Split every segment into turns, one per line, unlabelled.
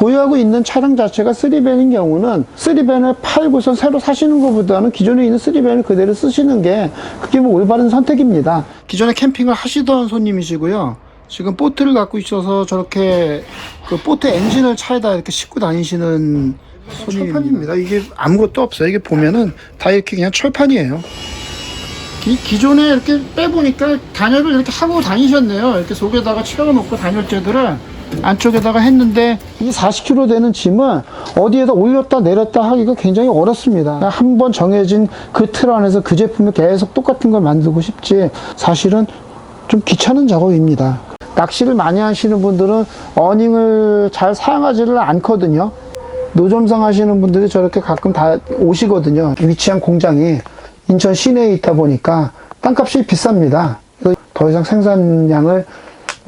보유하고 있는 차량 자체가 3밴인 경우는 3밴을 팔고서 새로 사시는 것보다는 기존에 있는 3밴을 그대로 쓰시는 게 그게 뭐 올바른 선택입니다. 기존에 캠핑을 하시던 손님이시고요. 지금 보트를 갖고 있어서 저렇게 그 보트 엔진을 차에다 이렇게 싣고 다니시는 손님입니다. 이게 아무것도 없어요. 이게 보면은 다 이렇게 그냥 철판이에요. 기, 존에 이렇게 빼보니까 단열을 이렇게 하고 다니셨네요. 이렇게 속에다가 채워놓고 단열재들을 안쪽에다가 했는데 이 40kg 되는 짐을 어디에다 올렸다 내렸다 하기가 굉장히 어렵습니다. 한 번 정해진 그 틀 안에서 그 제품을 계속 똑같은 걸 만들고 싶지 사실은 좀 귀찮은 작업입니다. 낚시를 많이 하시는 분들은 어닝을 잘 사용하지를 않거든요. 노점상 하시는 분들이 저렇게 가끔 다 오시거든요. 위치한 공장이 인천 시내에 있다 보니까 땅값이 비쌉니다. 더 이상 생산량을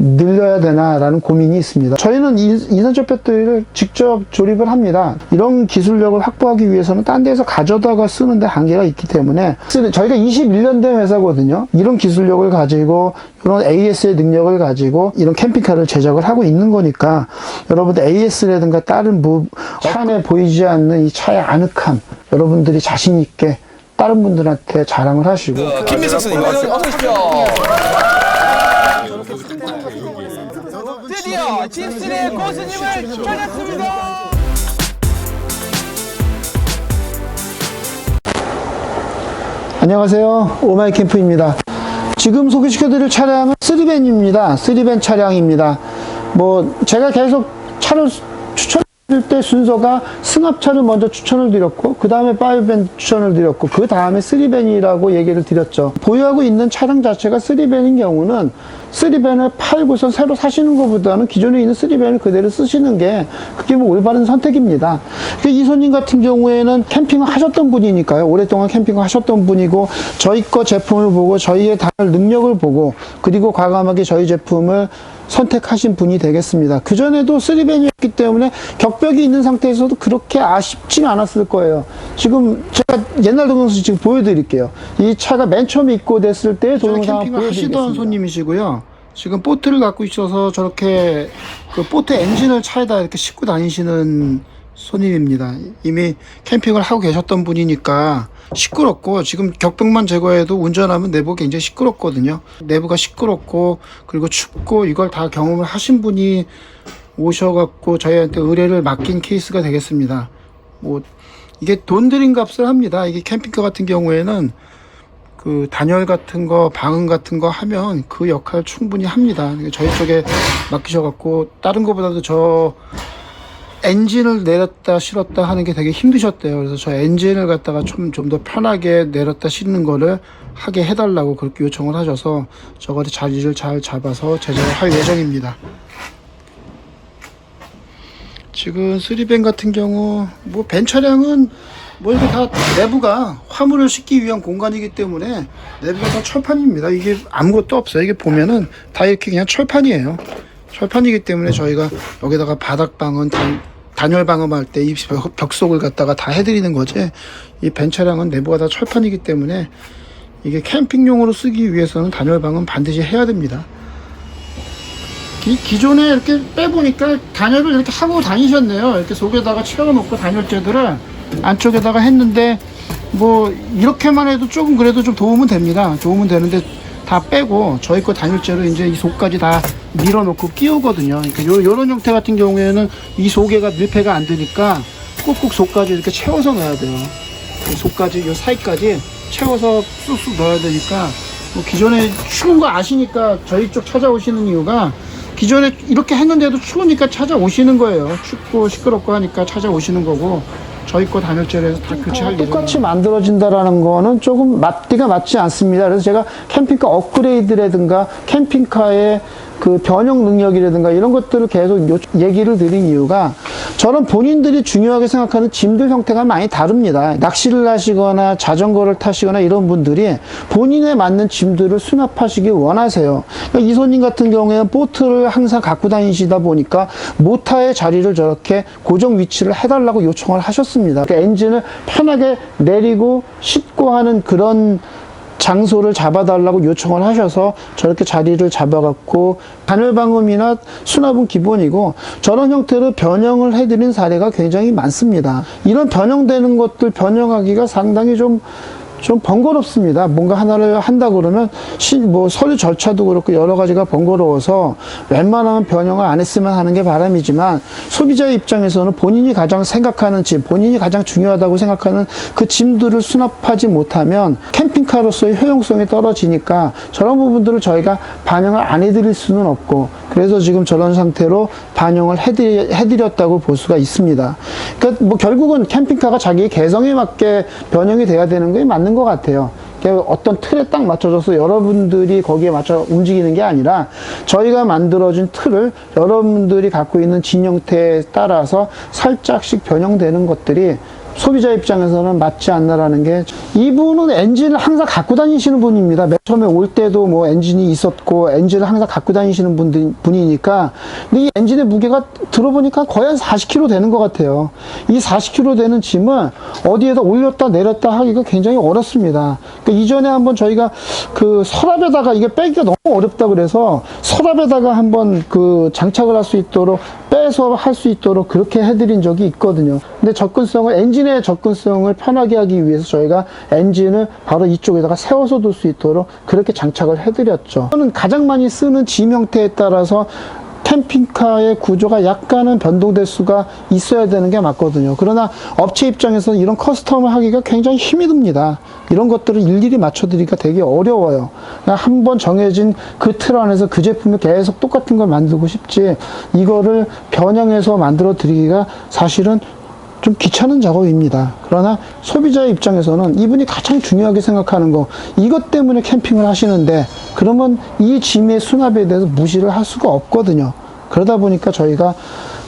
늘려야 되나라는 고민이 있습니다. 저희는 인- 인산철 배터리를 직접 조립을 합니다. 이런 기술력을 확보하기 위해서는 딴 데서 가져다가 쓰는데 한계가 있기 때문에 저희가 21년 된 회사거든요. 이런 기술력을 가지고 이런 AS의 능력을 가지고 이런 캠핑카를 제작을 하고 있는 거니까 여러분들 AS라든가 다른 무, 차 안에 보이지 않는 이 차의 아늑함 여러분들이 자신 있게 다른 분들한테 자랑을 하시고
김민석 선생님 어서 오십시오. 집순의 고수님을 찾았습니다.
안녕하세요. 오마이 캠프입니다. 지금 소개시켜드릴 차량은 3밴입니다. 3밴 차량입니다. 뭐, 제가 계속 차를 추천 드릴 때 순서가 승합차를 먼저 추천을 드렸고, 그 다음에 5밴 추천을 드렸고, 그 다음에 3밴이라고 얘기를 드렸죠. 보유하고 있는 차량 자체가 3밴인 경우는 3밴을 팔고서 새로 사시는 것보다는 기존에 있는 3밴을 그대로 쓰시는 게 그게 뭐 올바른 선택입니다. 그 이손님 같은 경우에는 캠핑을 하셨던 분이니까요. 오랫동안 캠핑을 하셨던 분이고 저희 거 제품을 보고 저희의 다른 능력을 보고 그리고 과감하게 저희 제품을 선택하신 분이 되겠습니다. 그전에도 3밴이었기 때문에 격벽이 있는 상태에서도 그렇게 아쉽진 않았을 거예요. 지금 제가 옛날 동영상 지금 보여드릴게요. 이 차가 맨 처음에 입고됐을 때 동영상
캠핑을 하시던
보여드리겠습니다.
손님이시고요. 지금 보트를 갖고 있어서 저렇게 그 보트 엔진을 차에다 이렇게 싣고 다니시는 손님입니다. 이미 캠핑을 하고 계셨던 분이니까 시끄럽고 지금 격벽만 제거해도 운전하면 내부가 굉장히 시끄럽거든요. 내부가 시끄럽고 그리고 춥고 이걸 다 경험을 하신 분이 오셔갖고 저희한테 의뢰를 맡긴 케이스가 되겠습니다. 뭐 이게 돈 들인 값을 합니다. 이게 캠핑카 같은 경우에는 그 단열 같은 거, 방음 같은 거 하면 그 역할 충분히 합니다. 저희 쪽에 맡기셔갖고 다른 거보다도 저 엔진을 내렸다 실었다 하는 게 되게 힘드셨대요. 그래서 저 엔진을 갖다가 좀 좀 더 편하게 내렸다 실는 거를 하게 해달라고 그렇게 요청을 하셔서 저거를 자리를 잘 잡아서 제작을 할 예정입니다. 지금 쓰리밴 같은 경우 뭐밴 차량은 뭐 이게 다 내부가 화물을 싣기 위한 공간이기 때문에 내부가 다 철판입니다. 이게 아무것도 없어요. 이게 보면은 다 이렇게 그냥 철판이에요. 철판이기 때문에 저희가 여기다가 바닥 방음, 단, 단열 방음할 때 이 벽속을 갖다가 다 해드리는 거지. 이밴 차량은 내부가 다 철판이기 때문에 이게 캠핑용으로 쓰기 위해서는 단열 방음 반드시 해야 됩니다. 기, 기존에 이렇게 빼보니까 단열을 이렇게 하고 다니셨네요. 이렇게 속에다가 채워놓고 단열재들을 안쪽에다가 했는데 뭐 이렇게만 해도 조금 그래도 좀 도움은 됩니다. 도움은 되는데 다 빼고 저희 거 단열재로 이제 이 속까지 다 밀어놓고 끼우거든요. 그러니까 요, 요런 형태 같은 경우에는 이 속에가 밀폐가 안 되니까 꾹꾹 속까지 이렇게 채워서 넣어야 돼요. 이 속까지 요 사이까지 채워서 쑥쑥 넣어야 되니까 뭐 기존에 추운 거 아시니까 저희 쪽 찾아오시는 이유가 기존에 이렇게 했는데도 추우니까 찾아오시는 거예요. 춥고 시끄럽고 하니까 찾아오시는 거고 저희 거 단열재를 다 교체할 예정입니다.
똑같이 만들어진다라는 거는 조금 맞디가 맞지 않습니다. 그래서 제가 캠핑카 업그레이드라든가 캠핑카의 그 변형 능력이라든가 이런 것들을 계속 요- 얘기를 드린 이유가 저는 본인들이 중요하게 생각하는 짐들 형태가 많이 다릅니다. 낚시를 하시거나 자전거를 타시거나 이런 분들이 본인에 맞는 짐들을 수납하시길 원하세요. 그러니까 이손님 같은 경우에는 보트를 항상 갖고 다니시다 보니까 모타의 자리를 저렇게 고정 위치를 해달라고 요청을 하셨습니다. 그러니까 엔진을 편하게 내리고 싣고 하는 그런 장소를 잡아달라고 요청을 하셔서 저렇게 자리를 잡아갖고 단열 방음이나 수납은 기본이고 저런 형태로 변형을 해드린 사례가 굉장히 많습니다. 이런 변형되는 것들 변형하기가 상당히 좀 좀 번거롭습니다. 뭔가 하나를 한다 그러면 시, 뭐 서류 절차도 그렇고 여러 가지가 번거로워서 웬만하면 변형을 안 했으면 하는 게 바람이지만 소비자의 입장에서는 본인이 가장 생각하는 짐, 본인이 가장 중요하다고 생각하는 그 짐들을 수납하지 못하면 캠핑카로서의 효용성이 떨어지니까 저런 부분들을 저희가 반영을 안 해드릴 수는 없고 그래서 지금 저런 상태로 반영을 해드리, 해드렸 다고 볼 수가 있습니다. 그러니까 뭐 결국은 캠핑카가 자기 개성에 맞게 변형이 돼야 되는 게 맞는 것 같아요. 그러니까 어떤 틀에 딱 맞춰져서 여러분들이 거기에 맞춰 움직이는 게 아니라 저희가 만들어진 틀을 여러분들이 갖고 있는 진형태에 따라서 살짝씩 변형되는 것들이 소비자 입장에서는 맞지 않나라는 게 이분은 엔진을 항상 갖고 다니시는 분입니다. 맨 처음에 올 때도 뭐 엔진이 있었고 엔진을 항상 갖고 다니시는 분들, 분이니까 근데 이 엔진의 무게가 들어보니까 거의 한 40kg 되는 것 같아요. 이 40kg 되는 짐을 어디에다 올렸다 내렸다 하기가 굉장히 어렵습니다. 그러니까 이전에 한번 저희가 그 서랍에다가 이게 빼기가 너무 어렵다 그래서 서랍에다가 한번 그 장착을 할 수 있도록 빼서 할 수 있도록 그렇게 해드린 적이 있거든요. 근데 접근성을 엔진 의 접근성을 편하게 하기 위해서 저희가 엔진을 바로 이쪽에다가 세워서 둘 수 있도록 그렇게 장착을 해드렸죠. 저는 가장 많이 쓰는 짐 형태에 따라서 캠핑카의 구조가 약간은 변동될 수가 있어야 되는 게 맞거든요. 그러나 업체 입장에서는 이런 커스텀을 하기가 굉장히 힘이 듭니다. 이런 것들을 일일이 맞춰드리기가 되게 어려워요. 한 번 정해진 그 틀 안에서 그 제품을 계속 똑같은 걸 만들고 싶지, 이거를 변형해서 만들어 드리기가 사실은 좀 귀찮은 작업입니다. 그러나 소비자의 입장에서는 이분이 가장 중요하게 생각하는 거, 이것 때문에 캠핑을 하시는데, 그러면 이 짐의 수납에 대해서 무시를 할 수가 없거든요. 그러다 보니까 저희가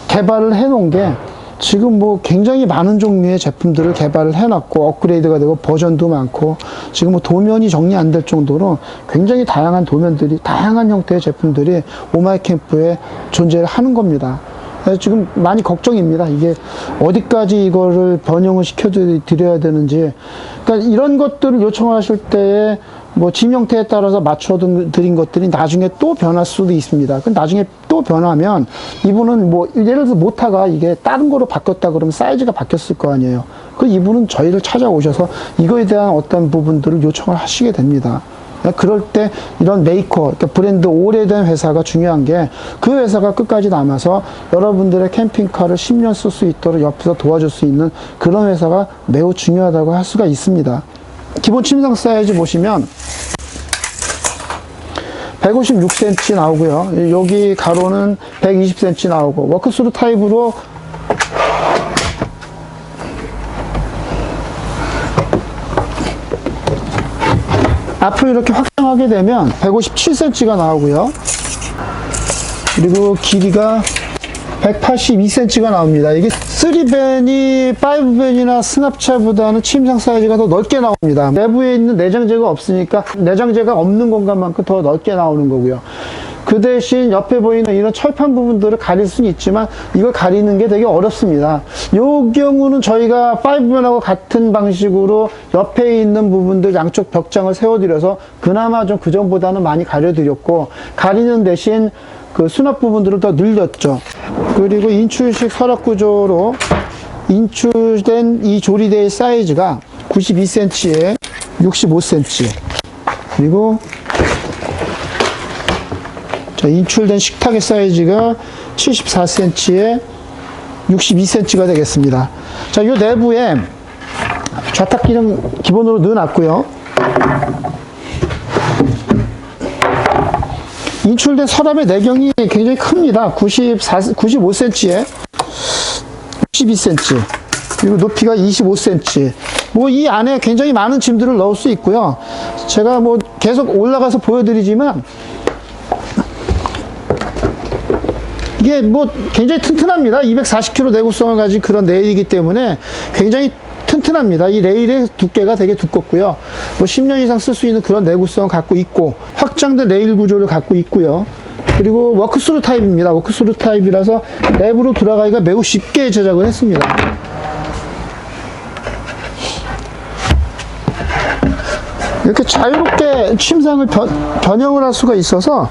개발을 해놓은 게, 지금 뭐 굉장히 많은 종류의 제품들을 개발을 해놨고, 업그레이드가 되고, 버전도 많고, 지금 뭐 도면이 정리 안 될 정도로 굉장히 다양한 도면들이, 다양한 형태의 제품들이 오마이 캠프에 존재를 하는 겁니다. 지금 많이 걱정입니다. 이게 어디까지 이거를 변형을 시켜드려야 되는지. 그러니까 이런 것들을 요청하실 때에 뭐짐 형태에 따라서 맞춰드린 것들이 나중에 또 변할 수도 있습니다. 그 나중에 또 변하면 이분은 뭐 예를 들어서 모타가 이게 다른 거로 바뀌었다 그러면 사이즈가 바뀌었을 거 아니에요. 그 이분은 저희를 찾아오셔서 이거에 대한 어떤 부분들을 요청을 하시게 됩니다. 그럴 때 이런 메이커, 그러니까 브랜드 오래된 회사가 중요한 게 그 회사가 끝까지 남아서 여러분들의 캠핑카를 10년 쓸 수 있도록 옆에서 도와줄 수 있는 그런 회사가 매우 중요하다고 할 수가 있습니다. 기본 침상 사이즈 보시면 156cm 나오고요. 여기 가로는 120cm 나오고 워크스루 타입으로 앞으로 이렇게 확장하게 되면 157cm가 나오고요. 그리고 길이가 182cm가 나옵니다. 이게 3밴이 5밴이나 스납차보다는 침상 사이즈가 더 넓게 나옵니다. 내부에 있는 내장재가 없으니까 내장재가 없는 공간만큼 더 넓게 나오는 거고요. 그 대신 옆에 보이는 이런 철판 부분들을 가릴 수는 있지만 이걸 가리는 게 되게 어렵습니다. 요 경우는 저희가 5밴하고 같은 방식으로 옆에 있는 부분들 양쪽 벽장을 세워드려서 그나마 좀 그전보다는 많이 가려드렸고 가리는 대신 그 수납 부분들을 더 늘렸죠. 그리고 인출식 서랍 구조로 인출된 이 조리대의 사이즈가 92cm에 65cm. 그리고 자, 인출된 식탁의 사이즈가 74cm에 62cm가 되겠습니다. 자, 이 내부에 좌탁 기능 기본으로 넣어놨고요. 인출된 서랍의 내경이 굉장히 큽니다. 94, 95cm에 62cm. 그리고 높이가 25cm. 뭐 이 안에 굉장히 많은 짐들을 넣을 수 있고요. 제가 뭐 계속 올라가서 보여드리지만 이게 뭐 굉장히 튼튼합니다. 240kg 내구성을 가진 그런 레일이기 때문에 굉장히 튼튼합니다. 이 레일의 두께가 되게 두껍고요. 뭐 10년 이상 쓸 수 있는 그런 내구성을 갖고 있고 확장된 레일 구조를 갖고 있고요. 그리고 워크스루 타입입니다. 워크스루 타입이라서 내부로 들어가기가 매우 쉽게 제작을 했습니다. 이렇게 자유롭게 침상을 변, 변형을 할 수가 있어서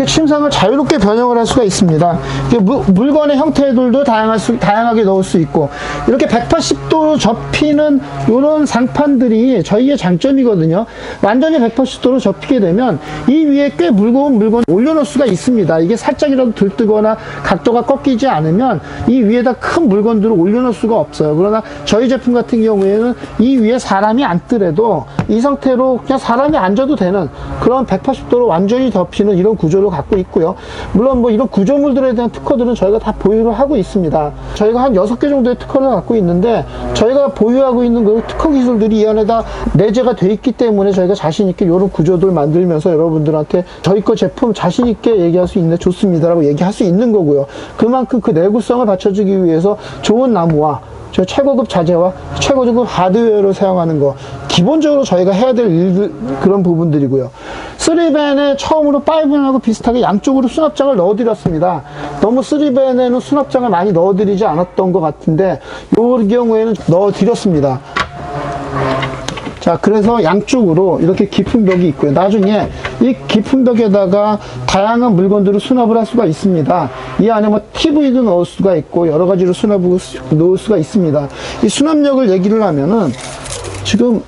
이렇게 침상을 자유롭게 변형을 할 수가 있습니다. 이게 무- 물건의 형태들도 다양할 수, 다양하게 넣을 수 있고 이렇게 180도로 접히는 이런 상판들이 저희의 장점이거든요. 완전히 180도로 접히게 되면 이 위에 꽤 무거운 물건을 올려놓을 수가 있습니다. 이게 살짝이라도 들뜨거나 각도가 꺾이지 않으면 이 위에다 큰 물건들을 올려놓을 수가 없어요. 그러나 저희 제품 같은 경우에는 이 위에 사람이 앉더라도 이 상태로 그냥 사람이 앉아도 되는 그런 180도로 완전히 덮이는 이런 구조 를 갖고 있고요. 물론 뭐 이런 구조물들에 대한 특허들은 저희가 다 보유를 하고 있습니다. 저희가 한 6개 정도의 특허를 갖고 있는데 저희가 보유하고 있는 그 특허 기술들이 이 안에 다 내재가 돼 있기 때문에 저희가 자신 있게 이런 구조들 만들면서 여러분들한테 저희 거 제품 자신 있게 얘기할 수 있는데 좋습니다라고 얘기할 수 있는 거고요. 그만큼 그 내구성을 받쳐주기 위해서 좋은 나무와 저 최고급 자재와 최고급 하드웨어를 사용하는 거 기본적으로 저희가 해야 될 일들 그런 부분들이고요. 3벤에 처음으로 5벤하고 비슷하게 양쪽으로 수납장을 넣어드렸습니다. 너무 3벤에는 수납장을 많이 넣어드리지 않았던 것 같은데 이 경우에는 넣어드렸습니다. 자, 그래서 양쪽으로 이렇게 깊은 벽이 있고요. 나중에 이 깊은 벽에다가 다양한 물건들을 수납을 할 수가 있습니다. 이 안에 뭐 TV도 넣을 수가 있고 여러 가지로 수납을 넣을 수가 있습니다. 이 수납력을 얘기를 하면은 지금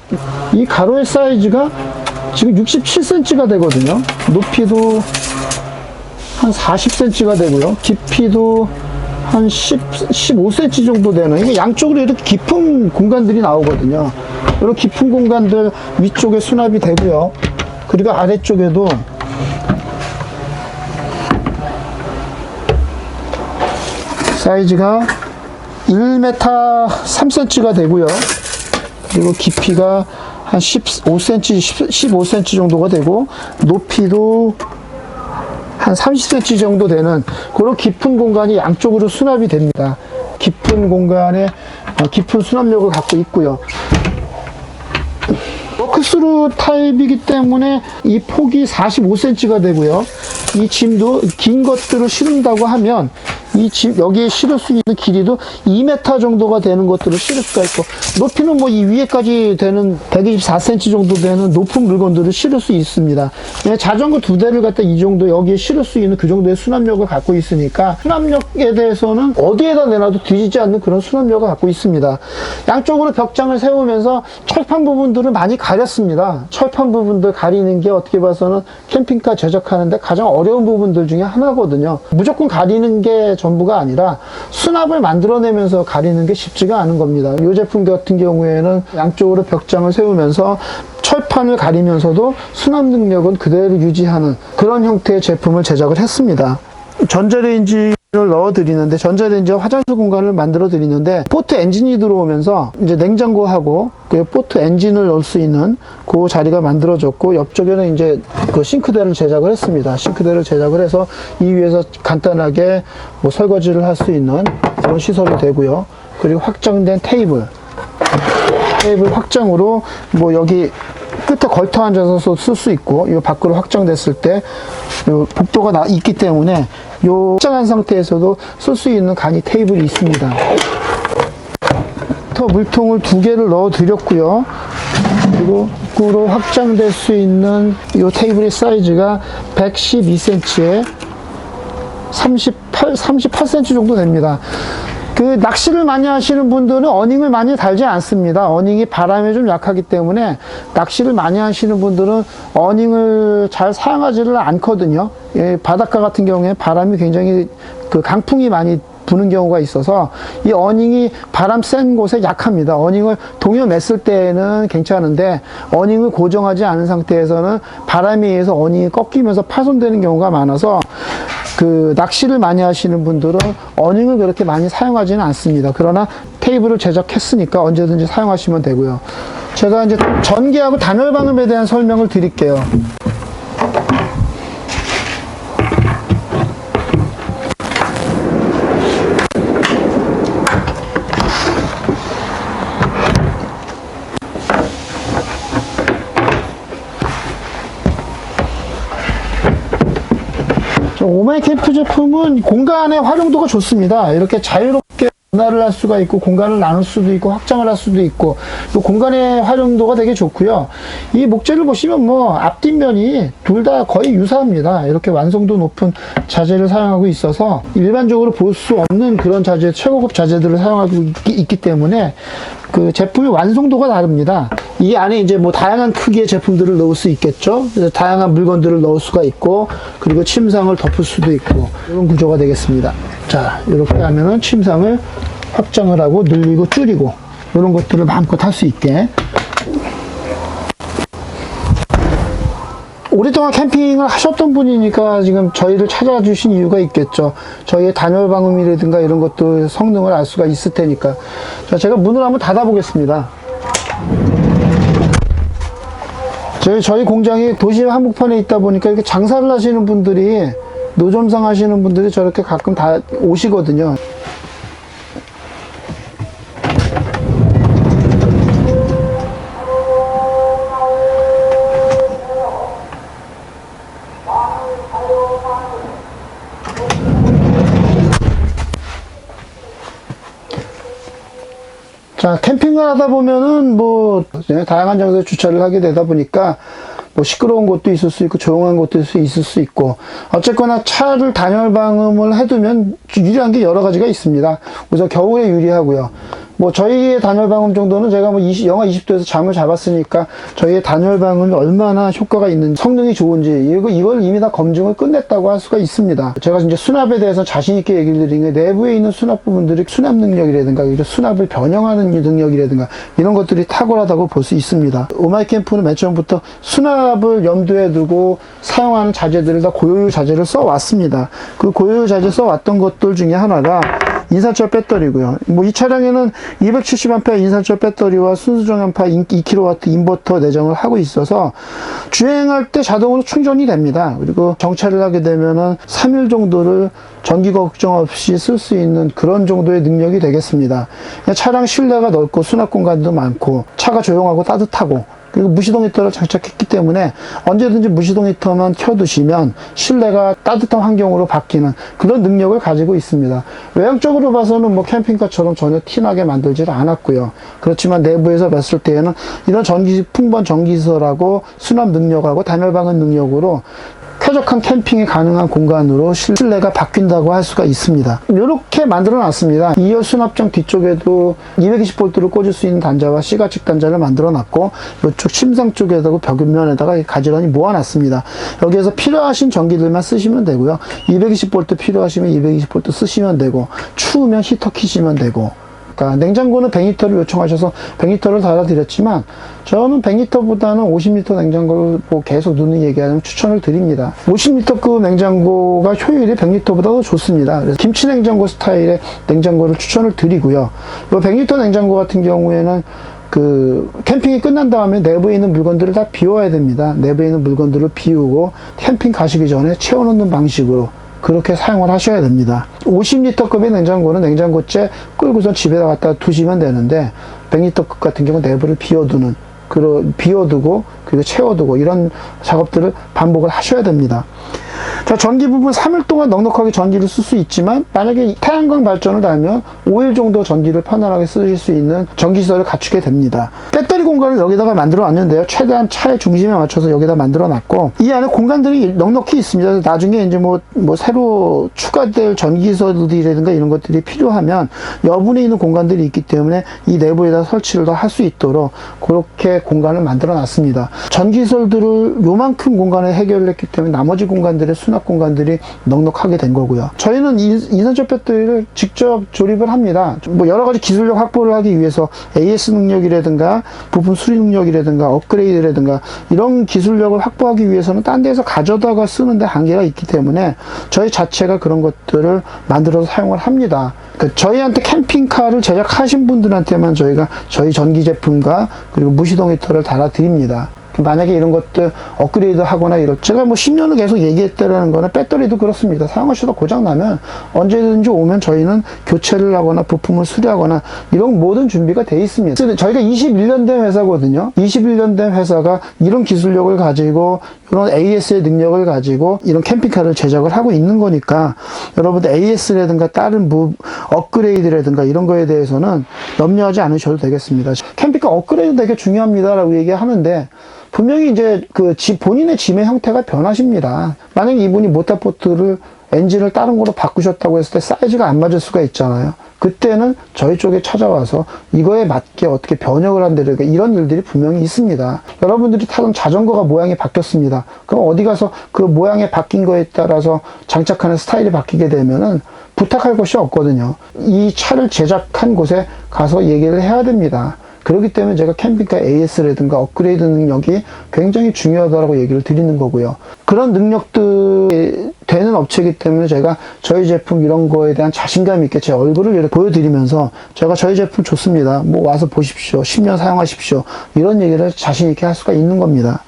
이 가로의 사이즈가 지금 67cm가 되거든요. 높이도 한 40cm가 되고요. 깊이도 한 10, 15cm 정도 되는 이게 양쪽으로 이렇게 깊은 공간들이 나오거든요. 이런 깊은 공간들 위쪽에 수납이 되고요. 그리고 아래쪽에도 사이즈가 1m 3cm가 되고요. 그리고 깊이가 한 15cm, 15cm 정도가 되고 높이도 한 30cm 정도 되는 그런 깊은 공간이 양쪽으로 수납이 됩니다. 깊은 공간에 어, 깊은 수납력을 갖고 있고요. 워크스루 타입이기 때문에 이 폭이 45cm가 되고요. 이 짐도 긴 것들을 실은다고 하면 이 짐, 여기에 실을 수 있는 길이도 2m 정도가 되는 것들을 실을 수가 있고, 높이는 뭐 이 위에까지 되는 124cm 정도 되는 높은 물건들을 실을 수 있습니다. 예, 자전거 두 대를 갖다 이 정도 여기에 실을 수 있는 그 정도의 수납력을 갖고 있으니까, 수납력에 대해서는 어디에다 내놔도 뒤지지 않는 그런 수납력을 갖고 있습니다. 양쪽으로 벽장을 세우면서 철판 부분들을 많이 가렸습니다. 철판 부분들 가리는 게 어떻게 봐서는 캠핑카 제작하는데 가장 어려운 부분들 중에 하나거든요. 무조건 가리는 게 전부가 아니라 수납을 만들어내면서 가리는 게 쉽지가 않은 겁니다. 이 제품 같은 경우에는 양쪽으로 벽장을 세우면서 철판을 가리면서도 수납 능력은 그대로 유지하는 그런 형태의 제품을 제작을 했습니다. 전자레인지 를 넣어 드리는데 전자레인지와 화장실 공간을 만들어 드리는데 포트 엔진이 들어오면서 이제 냉장고하고 그 포트 엔진을 넣을 수 있는 그 자리가 만들어졌고 옆쪽에는 이제 그 싱크대를 제작을 했습니다. 싱크대를 제작을 해서 이 위에서 간단하게 뭐 설거지를 할 수 있는 그런 시설이 되고요. 그리고 확장된 테이블 테이블 확장으로 뭐 여기 끝에 걸터 앉아서 쓸 수 있고 이 밖으로 확장됐을 때 요 복도가 나 있기 때문에 요 확장한 상태에서도 쓸 수 있는 간이 테이블이 있습니다. 터 물통을 두 개를 넣어 드렸고요. 그리고 거꾸로 확장될 수 있는 이 테이블의 사이즈가 112cm에 38, 38cm 정도 됩니다. 그 낚시를 많이 하시는 분들은 어닝을 많이 달지 않습니다. 어닝이 바람에 좀 약하기 때문에 낚시를 많이 하시는 분들은 어닝을 잘 사용하지를 않거든요. 예, 바닷가 같은 경우에 바람이 굉장히 그 강풍이 많이 부는 경우가 있어서 이 어닝이 바람 센 곳에 약합니다. 어닝을 동여맸을 때는 괜찮은데 어닝을 고정하지 않은 상태에서는 바람에 의해서 어닝이 꺾이면서 파손되는 경우가 많아서 그 낚시를 많이 하시는 분들은 어닝을 그렇게 많이 사용하지는 않습니다. 그러나 테이블을 제작했으니까 언제든지 사용하시면 되고요. 제가 이제 전기하고 단열 방음에 대한 설명을 드릴게요. 오마이 캠프 제품은 공간의 활용도가 좋습니다. 이렇게 자유롭게 분할을 할 수가 있고 공간을 나눌 수도 있고 확장을 할 수도 있고 또 공간의 활용도가 되게 좋고요. 이 목재를 보시면 뭐 앞뒷면이 둘 다 거의 유사합니다. 이렇게 완성도 높은 자재를 사용하고 있어서 일반적으로 볼 수 없는 그런 자재, 최고급 자재들을 사용하고 있기, 있기 때문에 그 제품의 완성도가 다릅니다. 이 안에 이제 뭐 다양한 크기의 제품들을 넣을 수 있겠죠. 다양한 물건들을 넣을 수가 있고 그리고 침상을 덮을 수도 있고 이런 구조가 되겠습니다. 자, 이렇게 하면은 침상을 확장을 하고 늘리고 줄이고 이런 것들을 마음껏 할 수 있게 오랫동안 캠핑을 하셨던 분이니까 지금 저희를 찾아주신 이유가 있겠죠. 저희의 단열 방음이라든가 이런 것도 성능을 알 수가 있을 테니까. 자, 제가 문을 한번 닫아보겠습니다. 저희, 저희 공장이 도시 한복판에 있다 보니까 이렇게 장사를 하시는 분들이 노점상 하시는 분들이 저렇게 가끔 다 오시거든요. 자, 캠핑을 하다 보면은 뭐, 네, 다양한 장소에 주차를 하게 되다 보니까 뭐 시끄러운 곳도 있을 수 있고 조용한 곳도 있을 수 있고 어쨌거나 차를 단열 방음을 해두면 유리한 게 여러 가지가 있습니다. 우선 겨울에 유리하고요. 뭐 저희의 단열 방음 정도는 제가 뭐 20, 영하 20도에서 잠을 잡았으니까 저희의 단열 방음이 얼마나 효과가 있는지 성능이 좋은지 이거 이걸 이미 다 검증을 끝냈다고 할 수가 있습니다. 제가 이제 수납에 대해서 자신 있게 얘기를 드리는 게 내부에 있는 수납 부분들이 수납 능력이라든가 수납을 변형하는 능력이라든가 이런 것들이 탁월하다고 볼 수 있습니다. 오마이 캠프는 맨 처음부터 수납을 염두에 두고 사용하는 자재들을 다 고효율 자재를 써 왔습니다. 그 고효율 자재 써 왔던 것들 중에 하나가 인산철 배터리고요. 뭐 이 차량에는 270A 인산철 배터리와 순수정연파 2kW 인버터 내정을 하고 있어서 주행할 때 자동으로 충전이 됩니다. 그리고 정차를 하게 되면은 3일 정도를 전기 걱정 없이 쓸 수 있는 그런 정도의 능력이 되겠습니다. 차량 실내가 넓고 수납 공간도 많고 차가 조용하고 따뜻하고 그리고 무시동 히터를 장착했기 때문에 언제든지 무시동 히터만 켜두시면 실내가 따뜻한 환경으로 바뀌는 그런 능력을 가지고 있습니다. 외형적으로 봐서는 뭐 캠핑카처럼 전혀 티나게 만들질 않았고요. 그렇지만 내부에서 봤을 때에는 이런 전기, 풍번 전기시설하고 수납 능력하고 단열 방음 능력으로 쾌적한 캠핑이 가능한 공간으로 실내가 바뀐다고 할 수가 있습니다. 이렇게 만들어 놨습니다. 2열 수납장 뒤쪽에도 220V를 꽂을 수 있는 단자와 C가측 단자를 만들어 놨고 이쪽 침상 쪽에다가 벽면에다가 가지런히 모아 놨습니다. 여기에서 필요하신 전기들만 쓰시면 되고요. 220V 필요하시면 220V 쓰시면 되고 추우면 히터 키시면 되고 그러니까 냉장고는 100리터를 요청하셔서 100리터를 달아드렸지만 저는 100리터보다는 50리터 냉장고를 뭐 계속 누는 얘기하면 추천을 드립니다. 50리터급 냉장고가 효율이 100리터보다 더 좋습니다. 그래서 김치 냉장고 스타일의 냉장고를 추천을 드리고요. 이 100리터 냉장고 같은 경우에는 그 캠핑이 끝난 다음에 내부에 있는 물건들을 다 비워야 됩니다. 내부에 있는 물건들을 비우고 캠핑 가시기 전에 채워놓는 방식으로 그렇게 사용을 하셔야 됩니다. 50리터급의 냉장고는 냉장고째 끌고선 집에다 갖다 두시면 되는데 100리터급 같은 경우 내부를 비워두는 그러 비워두고 그리고 채워두고 이런 작업들을 반복을 하셔야 됩니다. 자, 전기 부분 3일 동안 넉넉하게 전기를 쓸 수 있지만 만약에 태양광 발전을 달면 5일 정도 전기를 편안하게 쓰실 수 있는 전기시설을 갖추게 됩니다. 배터리 공간을 여기다가 만들어 놨는데요. 최대한 차의 중심에 맞춰서 여기다 만들어 놨고 이 안에 공간들이 넉넉히 있습니다. 나중에 이제 뭐, 뭐 새로 추가될 전기시설들이라든가 이런 것들이 필요하면 여분에 있는 공간들이 있기 때문에 이 내부에다 설치를 더 할 수 있도록 그렇게 공간을 만들어 놨습니다. 전기시설들을 요만큼 공간에 해결을 했기 때문에 나머지 공간들 의 수납 공간들이 넉넉하게 된 거고요. 저희는 배터리를 직접 조립을 합니다. 뭐 여러 가지 기술력 확보를 하기 위해서 AS 능력이라든가 부품 수리 능력이라든가 업그레이드라든가 이런 기술력을 확보하기 위해서는 딴 데서 가져다가 쓰는데 한계가 있기 때문에 저희 자체가 그런 것들을 만들어서 사용을 합니다. 그 저희한테 캠핑카를 제작하신 분들한테만 저희가 저희 전기 제품과 그리고 무시동 히터를 달아 드립니다. 만약에 이런 것들 업그레이드 하거나 이럴 제가 뭐 10년을 계속 얘기했다라는 거는 배터리도 그렇습니다. 사용하시다 고장 나면 언제든지 오면 저희는 교체를 하거나 부품을 수리하거나 이런 모든 준비가 돼 있습니다. 저희가 21년 된 회사거든요. 21년 된 회사가 이런 기술력을 가지고 이런 AS의 능력을 가지고 이런 캠핑카를 제작을 하고 있는 거니까 여러분들 AS라든가 다른 무, 업그레이드라든가 이런 거에 대해서는 염려하지 않으셔도 되겠습니다. 캠핑카 업그레이드 되게 중요합니다라고 얘기하는데 분명히 이제 그 지- 본인의 짐의 형태가 변하십니다. 만약에 이분이 모터포트를 엔진을 다른 거로 바꾸셨다고 했을 때 사이즈가 안 맞을 수가 있잖아요. 그때는 저희 쪽에 찾아와서 이거에 맞게 어떻게 변형을 한다든가 이런 일들이 분명히 있습니다. 여러분들이 타던 자전거가 모양이 바뀌었습니다. 그럼 어디 가서 그 모양이 바뀐 거에 따라서 장착하는 스타일이 바뀌게 되면은 부탁할 것이 없거든요. 이 차를 제작한 곳에 가서 얘기를 해야 됩니다. 그렇기 때문에 제가 캠핑카 AS라든가 업그레이드 능력이 굉장히 중요하다고 얘기를 드리는 거고요. 그런 능력들이 되는 업체이기 때문에 제가 저희 제품 이런 거에 대한 자신감 있게 제 얼굴을 보여드리면서 제가 저희 제품 좋습니다. 뭐 와서 보십시오. 10년 사용하십시오. 이런 얘기를 자신 있게 할 수가 있는 겁니다.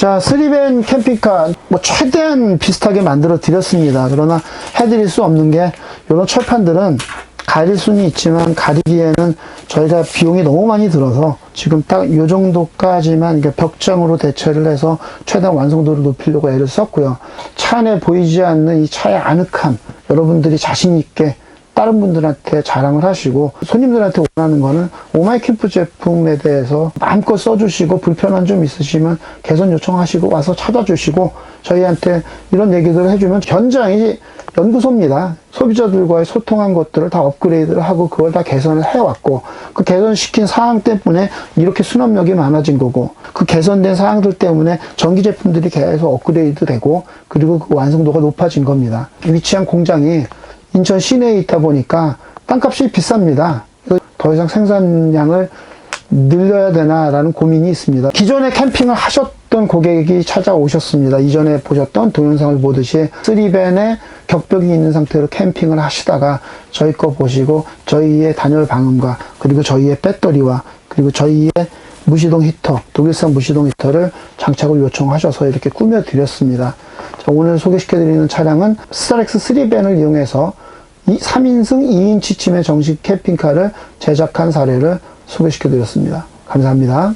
자, 쓰리벤 캠핑카, 뭐, 최대한 비슷하게 만들어 드렸습니다. 그러나 해드릴 수 없는 게, 이런 철판들은 가릴 수는 있지만, 가리기에는 저희가 비용이 너무 많이 들어서, 지금 딱 요 정도까지만 벽장으로 대처를 해서 최대한 완성도를 높이려고 애를 썼고요. 차 안에 보이지 않는 이 차의 아늑함, 여러분들이 자신있게 다른 분들한테 자랑을 하시고 손님들한테 원하는 거는 오마이캠프 제품에 대해서 마음껏 써주시고 불편한 점 있으시면 개선 요청하시고 와서 찾아주시고 저희한테 이런 얘기들을 해주면 현장이 연구소입니다. 소비자들과의 소통한 것들을 다 업그레이드를 하고 그걸 다 개선을 해왔고 그 개선시킨 사항 때문에 이렇게 수납력이 많아진 거고 그 개선된 사항들 때문에 전기 제품들이 계속 업그레이드 되고 그리고 그 완성도가 높아진 겁니다. 위치한 공장이 인천 시내에 있다 보니까 땅값이 비쌉니다. 더 이상 생산량을 늘려야 되나라는 고민이 있습니다. 기존에 캠핑을 하셨던 고객이 찾아오셨습니다. 이전에 보셨던 동영상을 보듯이 3벤에 격벽이 있는 상태로 캠핑을 하시다가 저희 거 보시고 저희의 단열 방음과 그리고 저희의 배터리와 그리고 저희의 무시동 히터, 독일산 무시동 히터를 장착을 요청하셔서 이렇게 꾸며 드렸습니다. 자, 오늘 소개시켜 드리는 차량은 스타렉스 3벤을 이용해서 3인승 2인치 침의 정식 캠핑카를 제작한 사례를 소개시켜 드렸습니다. 감사합니다.